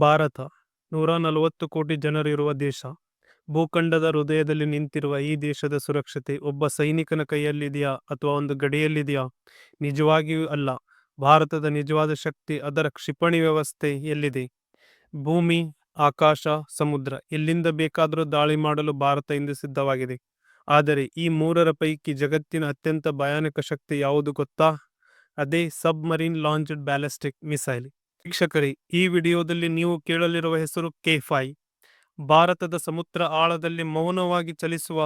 ಭಾರತ, ನೂರ ನಲವತ್ತು ಕೋಟಿ ಜನರಿರುವ ದೇಶ. ಭೂಖಂಡದ ಹೃದಯದಲ್ಲಿ ನಿಂತಿರುವ ಈ ದೇಶದ ಸುರಕ್ಷತೆ ಒಬ್ಬ ಸೈನಿಕನ ಕೈಯಲ್ಲಿದೆಯಾ ಅಥವಾ ಒಂದು ಗಡಿಯಲ್ಲಿದೆಯಾ? ನಿಜವಾಗಿಯೂ ಅಲ್ಲ. ಭಾರತದ ನಿಜವಾದ ಶಕ್ತಿ ಅದರ ಕ್ಷಿಪಣಿ ವ್ಯವಸ್ಥೆ ಎಲ್ಲಿದೆ? ಭೂಮಿ, ಆಕಾಶ, ಸಮುದ್ರ, ಎಲ್ಲಿಂದ ಬೇಕಾದರೂ ದಾಳಿ ಮಾಡಲು ಭಾರತ ಇಂದು ಸಿದ್ಧವಾಗಿದೆ. ಆದರೆ ಈ ಮೂರರ ಪೈಕಿ ಜಗತ್ತಿನ ಅತ್ಯಂತ ಭಯಾನಕ ಶಕ್ತಿ ಯಾವುದು ಗೊತ್ತಾ? ಅದೇ ಸಬ್ಮರೀನ್ ಲಾಂಚ್ಡ್ ಬ್ಯಾಲಿಸ್ಟಿಕ್ ಮಿಸೈಲ್. ವೀಕ್ಷಕರೇ, ಈ ವಿಡಿಯೋದಲ್ಲಿ ನೀವು ಕೇಳಲಿರುವ ಹೆಸರು ಕೆ ಫೈ ಭಾರತದ ಸಮುದ್ರ ಆಳದಲ್ಲಿ ಮೌನವಾಗಿ ಚಲಿಸುವ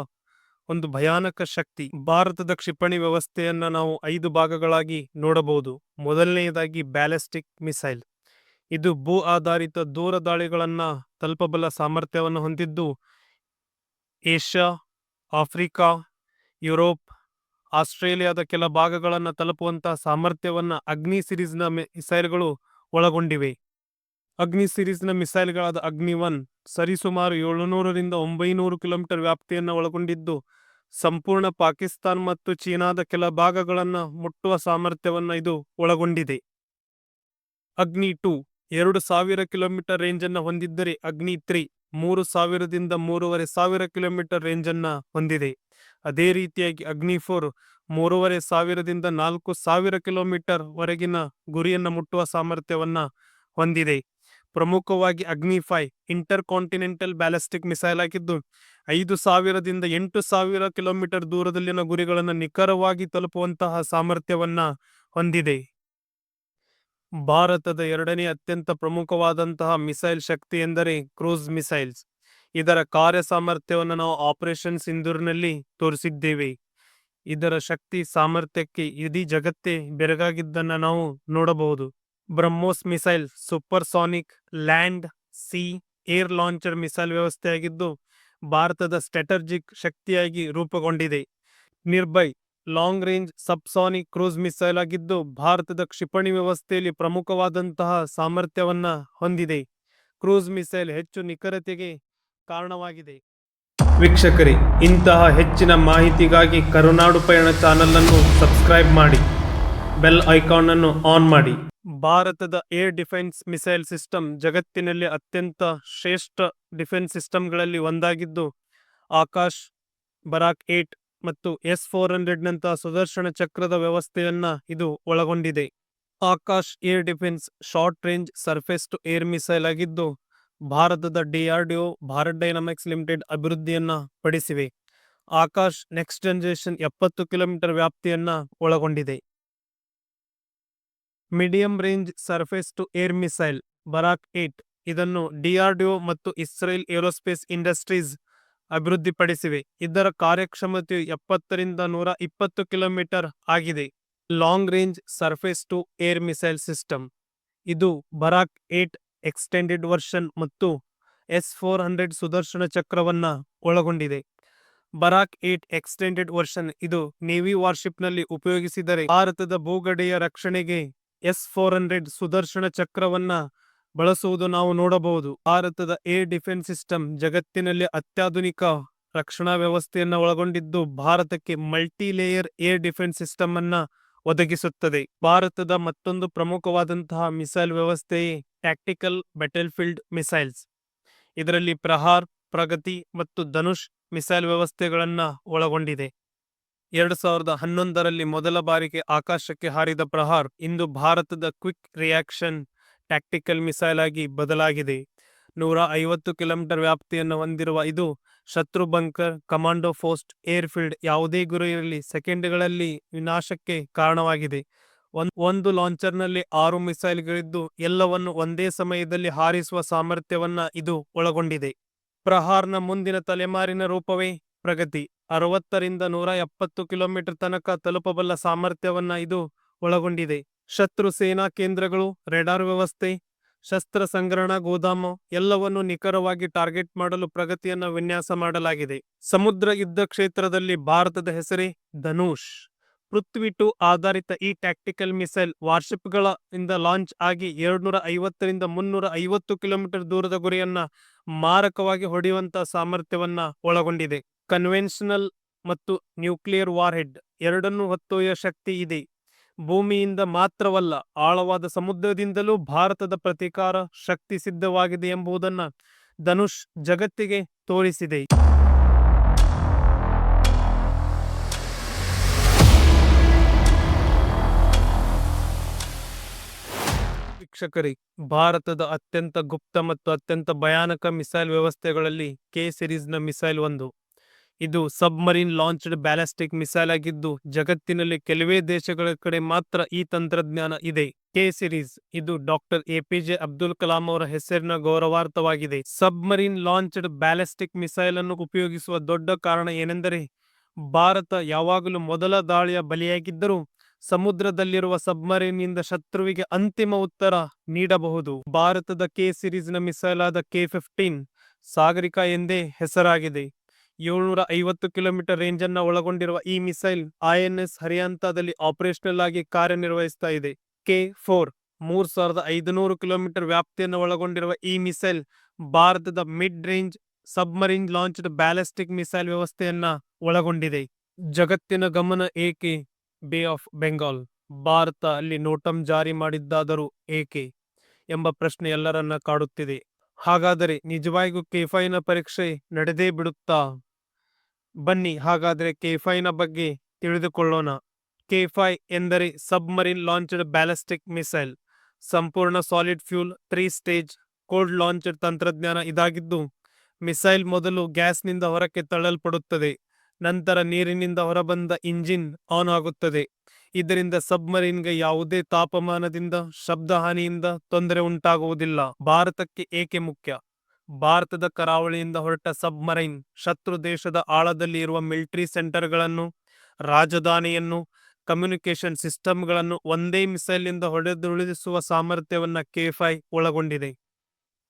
ಒಂದು ಭಯಾನಕ ಶಕ್ತಿ. ಭಾರತದ ಕ್ಷಿಪಣಿ ವ್ಯವಸ್ಥೆಯನ್ನು ನಾವು ಐದು ಭಾಗಗಳಾಗಿ ನೋಡಬಹುದು. ಮೊದಲನೆಯದಾಗಿ ಬ್ಯಾಲಿಸ್ಟಿಕ್ ಮಿಸೈಲ್. ಇದು ಭೂ ಆಧಾರಿತ ದೂರ ದಾಳಿಗಳನ್ನ ತಲುಪಬಲ್ಲ ಸಾಮರ್ಥ್ಯವನ್ನು ಹೊಂದಿದ್ದು, ಏಷ್ಯಾ, ಆಫ್ರಿಕಾ, ಯುರೋಪ್, ಆಸ್ಟ್ರೇಲಿಯಾದ ಕೆಲ ಭಾಗಗಳನ್ನು ತಲುಪುವಂತಹ ಸಾಮರ್ಥ್ಯವನ್ನು ಅಗ್ನಿ ಸಿರೀಸ್ನ ಮಿಸೈಲ್ಗಳು ಒಳಗೊಂಡಿವೆ. ಅಗ್ನಿ ಸಿರೀಸ್ನ ಮಿಸೈಲ್ಗಳಾದ ಅಗ್ನಿ ಒನ್ ಸರಿಸುಮಾರು ಏಳುನೂರರಿಂದ ಒಂಬೈನೂರು ಕಿಲೋಮೀಟರ್ ವ್ಯಾಪ್ತಿಯನ್ನು ಒಳಗೊಂಡಿದ್ದು, ಸಂಪೂರ್ಣ ಪಾಕಿಸ್ತಾನ್ ಮತ್ತು ಚೀನಾದ ಕೆಲ ಭಾಗಗಳನ್ನು ಮುಟ್ಟುವ ಸಾಮರ್ಥ್ಯವನ್ನು ಇದು ಒಳಗೊಂಡಿದೆ. ಅಗ್ನಿ ಟು ಎರಡು ಸಾವಿರ ಕಿಲೋಮೀಟರ್ ರೇಂಜ್ ಅನ್ನು ಹೊಂದಿದ್ದರೆ ಅಗ್ನಿ ತ್ರೀ ಮೂರು ಸಾವಿರದಿಂದ ಮೂರುವರೆ ಸಾವಿರ ಕಿಲೋಮೀಟರ್ ರೇಂಜ್ ಅನ್ನ ಹೊಂದಿದೆ. ಅದೇ ರೀತಿಯಾಗಿ ಅಗ್ನಿ ಫೋರ್ ಮೂರುವರೆ ಸಾವಿರದಿಂದ ನಾಲ್ಕು ಸಾವಿರ ಕಿಲೋಮೀಟರ್ ವರೆಗಿನ ಗುರಿಯನ್ನು ಮುಟ್ಟುವ ಸಾಮರ್ಥ್ಯವನ್ನ ಹೊಂದಿದೆ. ಪ್ರಮುಖವಾಗಿ Agni five intercontinental ballistic missile ಆಗಿದ್ದು, ಐದು ಸಾವಿರದಿಂದ ಎಂಟು ಸಾವಿರ ಕಿಲೋಮೀಟರ್ ದೂರದಲ್ಲಿನ ಗುರಿಗಳನ್ನು ನಿಖರವಾಗಿ ತಲುಪುವಂತಹ ಸಾಮರ್ಥ್ಯವನ್ನ ಹೊಂದಿದೆ. ಭಾರತದ ಎರಡನೇ ಅತ್ಯಂತ ಪ್ರಮುಖವಾದಂತಹ ಮಿಸೈಲ್ ಶಕ್ತಿ ಎಂದರೆ ಕ್ರೂಸ್ ಮಿಸೈಲ್ಸ್ ಇದರ ಕಾರ್ಯ ಸಾಮರ್ಥ್ಯವನ್ನು ನಾವು ಆಪರೇಷನ್ ಸಿಂಧೂರ್ನಲ್ಲಿ ತೋರಿಸಿದ್ದೇವೆ. ಇದರ ಶಕ್ತಿ ಸಾಮರ್ಥ್ಯಕ್ಕೆ ಇಡೀ ಜಗತ್ತೇ ಬೆರಗಾಗಿದ್ದನ್ನ ನಾವು ನೋಡಬಹುದು. BrahMos missile supersonic land sea air launcher missile ವ್ಯವಸ್ಥೆಯಾಗಿದ್ದು, ಭಾರತದ ಸ್ಟ್ರಾಟರ್ಜಿಕ್ ಶಕ್ತಿಯಾಗಿ ರೂಪುಗೊಂಡಿದೆ. Nirbhay long range subsonic cruise missile ಆಗಿದ್ದು, ಭಾರತದ ಕ್ಷಿಪಣಿ ವ್ಯವಸ್ಥೆಯಲ್ಲಿ ಪ್ರಮುಖವಾದಂತಹ ಸಾಮರ್ಥ್ಯವನ್ನು ಹೊಂದಿದೆ. ಕ್ರೂಸ್ ಮಿಸೈಲ್ ಹೆಚ್ಚು ನಿಖರತೆಗೆ ಕಾರಣವಾಗಿದೆ. ವೀಕ್ಷಕರೇ ಇಂತಹ ಹೆಚ್ಚಿನ ಮಾಹಿತಿಗಾಗಿ ಕರುನಾಡು ಪಯಣ ಚಾನೆಲ್ ಅನ್ನು ಸಬ್ಸ್ಕ್ರೈಬ್ ಮಾಡಿ. ಬೆಲ್ ಐಕಾನ್ ಅನ್ನು ಆನ್ ಮಾಡಿ. ಭಾರತದ ಏರ್ ಡಿಫೆನ್ಸ್ ಮಿಸೈಲ್ ಸಿಸ್ಟಮ್ ಜಗತ್ತಿನಲ್ಲಿ ಅತ್ಯಂತ ಶ್ರೇಷ್ಠ ಡಿಫೆನ್ಸ್ ಸಿಸ್ಟಮ್ಗಳಲ್ಲಿ ಒಂದಾಗಿದ್ದು ಆಕಾಶ್ ಬರಾಕ್ ಏಟ್ ಮತ್ತು ಎಸ್ ಫೋರ್ ಹಂಡ್ರೆಡ್ನಂತಹ ಸುದರ್ಶನ ಚಕ್ರದ ವ್ಯವಸ್ಥೆಯನ್ನು ಇದು ಒಳಗೊಂಡಿದೆ. Akash air defence short range surface to air missile ಆಗಿದ್ದು ಭಾರತದ ಡಿಆರ್ಡಿಒ ಭಾರತ್ ಡೈನಾಮಿಕ್ಸ್ ಲಿಮಿಟೆಡ್ ಅಭಿವೃದ್ಧಿಯನ್ನ ಪಡಿಸಿವೆ. ಆಕಾಶ್ ನೆಕ್ಸ್ಟ್ ಜನರೇಷನ್ ಎಪ್ಪತ್ತು ಕಿಲೋಮೀಟರ್ ವ್ಯಾಪ್ತಿಯನ್ನ ಒಳಗೊಂಡಿದೆ. Medium range surface to air missile, Barak eight, ಇದನ್ನು ಡಿಆರ್ಡಿಒ ಮತ್ತು ಇಸ್ರೇಲ್ ಏರೋಸ್ಪೇಸ್ ಇಂಡಸ್ಟ್ರೀಸ್ ಅಭಿವೃದ್ಧಿಪಡಿಸಿವೆ. ಇದರ ಕಾರ್ಯಕ್ಷಮತೆಯು ಎಪ್ಪತ್ತರಿಂದ ನೂರ ಇಪ್ಪತ್ತು ಕಿಲೋಮೀಟರ್ ಆಗಿದೆ. Long range surface to air missile system, ಇದು ಬರಾಕ್ ಏಟ್ ಎಕ್ಸ್ಟೆಂಡೆಡ್ ವರ್ಷನ್ ಮತ್ತು ಎಸ್ ಫೋರ್ ಹಂಡ್ರೆಡ್ ಸುದರ್ಶನ ಚಕ್ರವನ್ನು ಒಳಗೊಂಡಿದೆ. ಬರಾಕ್ ಏಟ್ ಎಕ್ಸ್ಟೆಂಡೆಡ್ ವರ್ಷನ್ ಇದು ನೇವಿ ವಾರ್ಶಿಪ್ನಲ್ಲಿ ಉಪಯೋಗಿಸಿದರೆ ಭಾರತದ ಭೂಗಡೆಯ ರಕ್ಷಣೆಗೆ ಎಸ್ ಫೋರ್ ಹಂಡ್ರೆಡ್ ಸುದರ್ಶನ ಚಕ್ರವನ್ನ ಬಳಸುವುದು ನಾವು ನೋಡಬಹುದು. ಭಾರತದ ಏರ್ ಡಿಫೆನ್ಸ್ ಸಿಸ್ಟಮ್ ಜಗತ್ತಿನಲ್ಲಿ ಅತ್ಯಾಧುನಿಕ ರಕ್ಷಣಾ ವ್ಯವಸ್ಥೆಯನ್ನು ಒಳಗೊಂಡಿದ್ದು ಭಾರತಕ್ಕೆ multi layer air defence system ಅನ್ನ ಒದಗಿಸುತ್ತದೆ. ಭಾರತದ ಮತ್ತೊಂದು ಪ್ರಮುಖವಾದಂತಹ ಮಿಸೈಲ್ ವ್ಯವಸ್ಥೆಯೇ ಟ್ಯಾಕ್ಟಿಕಲ್ ಬ್ಯಾಟಲ್ಫೀಲ್ಡ್ ಮಿಸೈಲ್ಸ್ ಇದರಲ್ಲಿ ಪ್ರಹಾರ್, ಪ್ರಗತಿ ಮತ್ತು ಧನುಷ್ ಮಿಸೈಲ್ ವ್ಯವಸ್ಥೆಗಳನ್ನು ಒಳಗೊಂಡಿದೆ. ಎರಡು ಸಾವಿರದ ಹನ್ನೊಂದರಲ್ಲಿ ಮೊದಲ ಬಾರಿಗೆ ಆಕಾಶಕ್ಕೆ ಹಾರಿದ ಪ್ರಹಾರ್ ಇಂದು ಭಾರತದ ಕ್ವಿಕ್ ರಿಯಾಕ್ಷನ್ ಟ್ಯಾಕ್ಟಿಕಲ್ ಮಿಸೈಲ್ ಆಗಿ ಬದಲಾಗಿದೆ. ನೂರ ಐವತ್ತು ಕಿಲೋಮೀಟರ್ ವ್ಯಾಪ್ತಿಯನ್ನು ಹೊಂದಿರುವ ಇದು ಶತ್ರು ಬಂಕರ್ ಕಮಾಂಡೋ ಫೋಸ್ಟ್ ಏರ್ಫೀಲ್ಡ್ ಯಾವುದೇ ಗುರಿಯಲ್ಲಿ ಸೆಕೆಂಡ್ಗಳಲ್ಲಿ ವಿನಾಶಕ್ಕೆ ಕಾರಣವಾಗಿದೆ. ಒಂದ್- ಲಾಂಚರ್ನಲ್ಲಿ ಆರು ಮಿಸೈಲ್ಗಳಿದ್ದು ಎಲ್ಲವನ್ನು ಒಂದೇ ಸಮಯದಲ್ಲಿ ಹಾರಿಸುವ ಸಾಮರ್ಥ್ಯವನ್ನ ಇದು ಒಳಗೊಂಡಿದೆ. ಪ್ರಹಾರ್ನ ಮುಂದಿನ ತಲೆಮಾರಿನ ರೂಪವೇ ಪ್ರಗತಿ. ಅರವತ್ತರಿಂದ ನೂರ ಎಪ್ಪತ್ತು ಕಿಲೋಮೀಟರ್ ತನಕ ತಲುಪಬಲ್ಲ ಸಾಮರ್ಥ್ಯವನ್ನ ಇದು ಒಳಗೊಂಡಿದೆ. ಶತ್ರು ಸೇನಾ ಕೇಂದ್ರಗಳು, ರೆಡಾರ್ ವ್ಯವಸ್ಥೆ, ಶಸ್ತ್ರ ಸಂಗ್ರಹಣಾ, ಗೋದಾಮು ಎಲ್ಲವನ್ನು ನಿಖರವಾಗಿ ಟಾರ್ಗೆಟ್ ಮಾಡಲು ಪ್ರಗತಿಯನ್ನ ವಿನ್ಯಾಸ ಮಾಡಲಾಗಿದೆ. ಸಮುದ್ರ ಯುದ್ಧ ಕ್ಷೇತ್ರದಲ್ಲಿ ಭಾರತದ ಹೆಸರೇ ಧನುಷ್. ಪೃಥ್ವಿ ಟು ಆಧಾರಿತ ಈ ಟ್ಯಾಕ್ಟಿಕಲ್ ಮಿಸೈಲ್ ವಾರ್ಶಿಪ್ಗಳ ಇಂದ ಲಾಂಚ್ ಆಗಿ ಎರಡ್ನೂರ ಐವತ್ತರಿಂದ ಮುನ್ನೂರ ಐವತ್ತು ಕಿಲೋಮೀಟರ್ ದೂರದ ಗುರಿಯನ್ನ ಮಾರಕವಾಗಿ ಹೊಡೆಯುವಂತಹ ಸಾಮರ್ಥ್ಯವನ್ನ ಒಳಗೊಂಡಿದೆ. ಕನ್ವೆನ್ಷನಲ್ ಮತ್ತು ನ್ಯೂಕ್ಲಿಯರ್ ವಾರ್ಹೆಡ್ ಎರಡನ್ನೂ ಹೊತ್ತೊಯ್ಯುವ ಶಕ್ತಿ ಇದೆ. ಭೂಮಿಯಿಂದ ಮಾತ್ರವಲ್ಲ, ಆಳವಾದ ಸಮುದ್ರದಿಂದಲೂ ಭಾರತದ ಪ್ರತೀಕಾರ ಶಕ್ತಿ ಸಿದ್ಧವಾಗಿದೆ ಎಂಬುದನ್ನು ಧನುಷ್ ಜಗತ್ತಿಗೆ ತೋರಿಸಿದೆ. ವೀಕ್ಷಕರೇ, ಭಾರತದ ಅತ್ಯಂತ ಗುಪ್ತ ಮತ್ತು ಅತ್ಯಂತ ಭಯಾನಕ ಮಿಸೈಲ್ ವ್ಯವಸ್ಥೆಗಳಲ್ಲಿ ಕೆ ಸಿರೀಸ್ನ ಮಿಸೈಲ್ ಒಂದು. ಇದು ಸಬ್ಮರೀನ್ ಲಾಂಚ್ಡ್ ಬ್ಯಾಲಿಸ್ಟಿಕ್ ಮಿಸೈಲ್ ಆಗಿದ್ದು, ಜಗತ್ತಿನಲ್ಲಿ ಕೆಲವೇ ದೇಶಗಳ ಕಡೆ ಮಾತ್ರ ಈ ತಂತ್ರಜ್ಞಾನ ಇದೆ. ಕೆ ಸಿರೀಸ್, ಇದು ಡಾಕ್ಟರ್ ಎಪಿಜೆ ಅಬ್ದುಲ್ ಕಲಾಂ ಅವರ ಹೆಸರಿನ ಗೌರವಾರ್ಥವಾಗಿದೆ. ಸಬ್ಮರೀನ್ ಲಾಂಚ್ಡ್ ಬ್ಯಾಲಿಸ್ಟಿಕ್ ಮಿಸೈಲ್ ಅನ್ನು ಉಪಯೋಗಿಸುವ ದೊಡ್ಡ ಕಾರಣ ಏನೆಂದರೆ, ಭಾರತ ಯಾವಾಗಲೂ ಮೊದಲ ದಾಳಿಯ ಬಲಿಯಾಗಿದ್ದರೂ ಸಮುದ್ರದಲ್ಲಿರುವ ಸಬ್ಮರೀನ್ನಿಂದ ಶತ್ರುವಿಗೆ ಅಂತಿಮ ಉತ್ತರ ನೀಡಬಹುದು. ಭಾರತದ ಕೆ ಸಿರೀಸ್ನ ಮಿಸೈಲ್ ಆದ ಕೆ ಫಿಫ್ಟೀನ್ ಸಾಗರಿಕ ಎಂದೇ ಹೆಸರಾಗಿದೆ. ಏಳ್ನೂರ ಐವತ್ತು ಕಿಲೋಮೀಟರ್ ರೇಂಜ್ ಅನ್ನ ಒಳಗೊಂಡಿರುವ ಈ ಮಿಸೈಲ್ ಐಎನ್ಎಸ್ ಹರಿಯಾಂತದಲ್ಲಿ ಆಪರೇಷನಲ್ ಆಗಿ ಕಾರ್ಯನಿರ್ವಹಿಸ್ತಾ ಇದೆ. ಕೆ ಫೋರ್ ಮೂರ್ ಸಾವಿರದ ಐದುನೂರು ಕಿಲೋಮೀಟರ್ ವ್ಯಾಪ್ತಿಯನ್ನು ಒಳಗೊಂಡಿರುವ ಈ ಮಿಸೈಲ್ ಭಾರತದ mid range submarine launched ballistic missile ವ್ಯವಸ್ಥೆಯನ್ನ ಒಳಗೊಂಡಿದೆ. ಜಗತ್ತಿನ ಗಮನ ಏಕೆ ಬೇ ಆಫ್ ಬೆಂಗಾಲ್, ಭಾರತ ಅಲ್ಲಿ ನೋಟಂ ಜಾರಿ ಮಾಡಿದ್ದಾದರೂ ಏಕೆ ಎಂಬ ಪ್ರಶ್ನೆ ಎಲ್ಲರನ್ನ ಕಾಡುತ್ತಿದೆ. ಹಾಗಾದರೆ ನಿಜವಾಗಿಯೂ ಕೆಫೈನ ಪರೀಕ್ಷೆ ನಡೆದೇ ಬಿಡುತ್ತಾ? ಬನ್ನಿ, ಹಾಗಾದರೆ ಕೆಫೈನ ಬಗ್ಗೆ ತಿಳಿದುಕೊಳ್ಳೋಣ. ಕೆಫೈ ಎಂದರೆ ಸಬ್ಮರೀನ್ ಲಾಂಚ್ಡ್ ಬ್ಯಾಲಿಸ್ಟಿಕ್ ಮಿಸೈಲ್. ಸಂಪೂರ್ಣ solid fuel, three stage, cold launched ತಂತ್ರಜ್ಞಾನ ಇದಾಗಿದ್ದು, ಮಿಸೈಲ್ ಮೊದಲು ಗ್ಯಾಸ್ನಿಂದ ಹೊರಕ್ಕೆ ತಳ್ಳಲ್ಪಡುತ್ತದೆ. ನಂತರ ನೀರಿನಿಂದ ಹೊರಬಂದ ಇಂಜಿನ್ ಆನ್ ಆಗುತ್ತದೆ. ಇದರಿಂದ ಸಬ್ಮರೀನ್ಗೆ ಯಾವುದೇ ತಾಪಮಾನದಿಂದ ಶಬ್ದ ಹಾನಿಯಿಂದ ತೊಂದರೆ ಉಂಟಾಗುವುದಿಲ್ಲ. ಭಾರತಕ್ಕೆ ಏಕೆ ಮುಖ್ಯ? ಭಾರತದ ಕರಾವಳಿಯಿಂದ ಹೊರಟ ಸಬ್ಮರೈನ್ ಶತ್ರು ದೇಶದ ಆಳದಲ್ಲಿ ಇರುವ ಮಿಲಿಟರಿ ಸೆಂಟರ್ಗಳನ್ನು, ರಾಜಧಾನಿಯನ್ನು, ಕಮ್ಯುನಿಕೇಷನ್ ಸಿಸ್ಟಮ್ಗಳನ್ನು ಒಂದೇ ಮಿಸೈಲ್ನಿಂದ ಹೊಡೆದುರುಳಿಸುವ ಸಾಮರ್ಥ್ಯವನ್ನು ಕೆಫೈ ಒಳಗೊಂಡಿದೆ.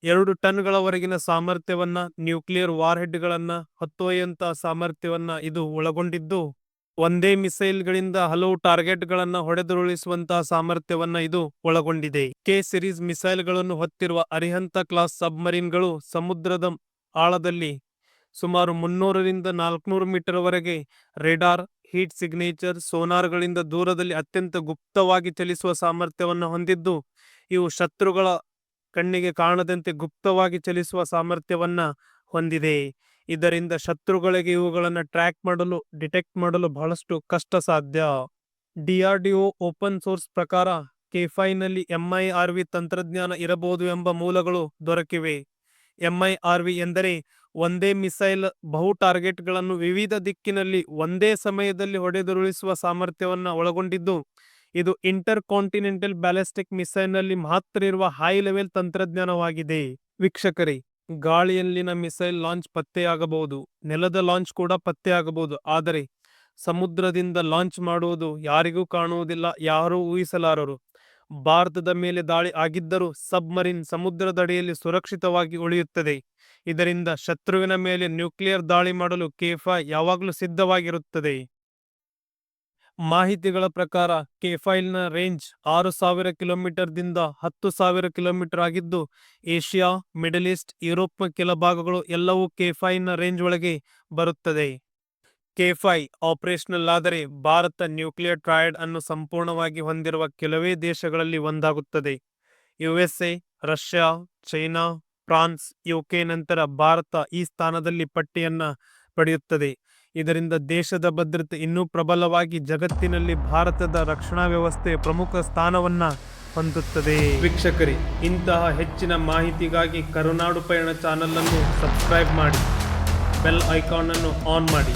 ಎರಡು ಟನ್ಗಳವರೆಗಿನ ಸಾಮರ್ಥ್ಯವನ್ನ, ನ್ಯೂಕ್ಲಿಯರ್ ವಾರ್ಹೆಡ್ಗಳನ್ನ ಹೊತ್ತೊಯ್ಯುವಂತ ಸಾಮರ್ಥ್ಯವನ್ನ ಇದು ಒಳಗೊಂಡಿದ್ದು, ಒಂದೇ ಮಿಸೈಲ್ಗಳಿಂದ ಹಲವು ಟಾರ್ಗೆಟ್ಗಳನ್ನ ಹೊಡೆದುರುಳಿಸುವಂತಹ ಸಾಮರ್ಥ್ಯವನ್ನ ಇದು ಒಳಗೊಂಡಿದೆ. ಕೆ ಸಿರೀಸ್ ಮಿಸೈಲ್ಗಳನ್ನು ಹೊತ್ತಿರುವ ಅರಿಹಂತ ಕ್ಲಾಸ್ ಸಬ್ಮರೀನ್ಗಳು ಸಮುದ್ರದ ಆಳದಲ್ಲಿ ಸುಮಾರು ಮುನ್ನೂರರಿಂದ ನಾಲ್ಕುನೂರು ಮೀಟರ್ ವರೆಗೆ ರೇಡಾರ್, ಹೀಟ್ ಸಿಗ್ನೇಚರ್, ಸೋನಾರ್ಗಳಿಂದ ದೂರದಲ್ಲಿ ಅತ್ಯಂತ ಗುಪ್ತವಾಗಿ ಚಲಿಸುವ ಸಾಮರ್ಥ್ಯವನ್ನು ಹೊಂದಿದ್ದು, ಇವು ಶತ್ರುಗಳ ಕಣ್ಣಿಗೆ ಕಾಣದಂತೆ ಗುಪ್ತವಾಗಿ ಚಲಿಸುವ ಸಾಮರ್ಥ್ಯವನ್ನ ಹೊಂದಿದೆ. ಇದರಿಂದ ಶತ್ರುಗಳಿಗೆ ಇವುಗಳನ್ನು ಟ್ರ್ಯಾಕ್ ಮಾಡಲು, ಡಿಟೆಕ್ಟ್ ಮಾಡಲು ಬಹಳಷ್ಟು ಕಷ್ಟ ಸಾಧ್ಯ ಡಿಆರ್ಡಿಒ ಓಪನ್ ಸೋರ್ಸ್ ಪ್ರಕಾರ ಕೆಫೈನಲ್ಲಿ ಎಂಐಆರ್ವಿ ತಂತ್ರಜ್ಞಾನ ಇರಬಹುದು ಎಂಬ ಮೂಲಗಳು ದೊರಕಿವೆ. ಎಂಐಆರ್ವಿ ಎಂದರೆ ಒಂದೇ ಮಿಸೈಲ್ ಬಹು ಟಾರ್ಗೆಟ್ಗಳನ್ನು ವಿವಿಧ ದಿಕ್ಕಿನಲ್ಲಿ ಒಂದೇ ಸಮಯದಲ್ಲಿ ಹೊಡೆದುರುಳಿಸುವ ಸಾಮರ್ಥ್ಯವನ್ನು ಒಳಗೊಂಡಿದ್ದು ಇದು ಇಂಟರ್ ಕಾಂಟಿನೆಂಟಲ್ ಬ್ಯಾಲಿಸ್ಟಿಕ್ ಮಿಸೈಲ್ನಲ್ಲಿ ಮಾತ್ರ ಇರುವ ಹೈ ಲೆವೆಲ್ ತಂತ್ರಜ್ಞಾನವಾಗಿದೆ. ವೀಕ್ಷಕರೇ, ಗಾಳಿಯಲ್ಲಿನ ಮಿಸೈಲ್ ಲಾಂಚ್ ಪತ್ತೆಯಾಗಬಹುದು. ನೆಲದ ಲಾಂಚ್ ಕೂಡ ಪತ್ತೆಯಾಗಬಹುದು. ಆದರೆ, ಸಮುದ್ರದಿಂದ ಲಾಂಚ್ ಮಾಡುವುದು ಯಾರಿಗೂ ಕಾಣುವುದಿಲ್ಲ, ಯಾರೂ ಊಹಿಸಲಾರರು. ಭಾರತದ ಮೇಲೆ ದಾಳಿ ಆಗಿದ್ದರೂ ಸಬ್ಮರಿನ್ ಸಮುದ್ರದಡಿಯಲ್ಲಿ ಸುರಕ್ಷಿತವಾಗಿ ಉಳಿಯುತ್ತದೆ. ಇದರಿಂದ ಶತ್ರುವಿನ ಮೇಲೆ ನ್ಯೂಕ್ಲಿಯರ್ ದಾಳಿ ಮಾಡಲು ಕೇಫಾ ಯಾವಾಗಲೂ ಸಿದ್ಧವಾಗಿರುತ್ತದೆ. ಮಾಹಿತಿಗಳ ಪ್ರಕಾರ ಕೆಫೈಲ್ನ ರೇಂಜ್ ಆರು ಸಾವಿರ ಕಿಲೋಮೀಟರ್ದಿಂದ ಹತ್ತು ಸಾವಿರ ಕಿಲೋಮೀಟರ್ ಆಗಿದ್ದು, ಏಷ್ಯಾ, ಮಿಡಲ್ ಈಸ್ಟ್ ಯುರೋಪ್ನ ಕೆಲ ಭಾಗಗಳು ಎಲ್ಲವೂ ಕೆಫೈನ ರೇಂಜ್ ಒಳಗೆ ಬರುತ್ತದೆ. ಕೆಫೈ ಆಪರೇಷನಲ್ ಆದರೆ ಭಾರತ ನ್ಯೂಕ್ಲಿಯರ್ ಟ್ರಯಡ್ ಅನ್ನು ಸಂಪೂರ್ಣವಾಗಿ ಹೊಂದಿರುವ ಕೆಲವೇ ದೇಶಗಳಲ್ಲಿ ಒಂದಾಗುತ್ತದೆ. USA Russia, China, France, UK ನಂತರ ಭಾರತ ಈ ಸ್ಥಾನದಲ್ಲಿ ಪಟ್ಟಿಯನ್ನು ಪಡೆಯುತ್ತದೆ. ಇದರಿಂದ ದೇಶದ ಭದ್ರತೆ ಇನ್ನೂ ಪ್ರಬಲವಾಗಿ ಜಗತ್ತಿನಲ್ಲಿ ಭಾರತದ ರಕ್ಷಣಾ ವ್ಯವಸ್ಥೆ ಪ್ರಮುಖ ಸ್ಥಾನವನ್ನ ಹೊಂದುತ್ತದೆ. ವೀಕ್ಷಕರಿ, ಇಂತಹ ಹೆಚ್ಚಿನ ಮಾಹಿತಿಗಾಗಿ ಕರುನಾಡು ಪಯಣ ಚಾನಲ್ ಅನ್ನು ಸಬ್ಸ್ಕ್ರೈಬ್ ಮಾಡಿ, ಬೆಲ್ ಐಕಾನ್ ಅನ್ನು ಆನ್ ಮಾಡಿ.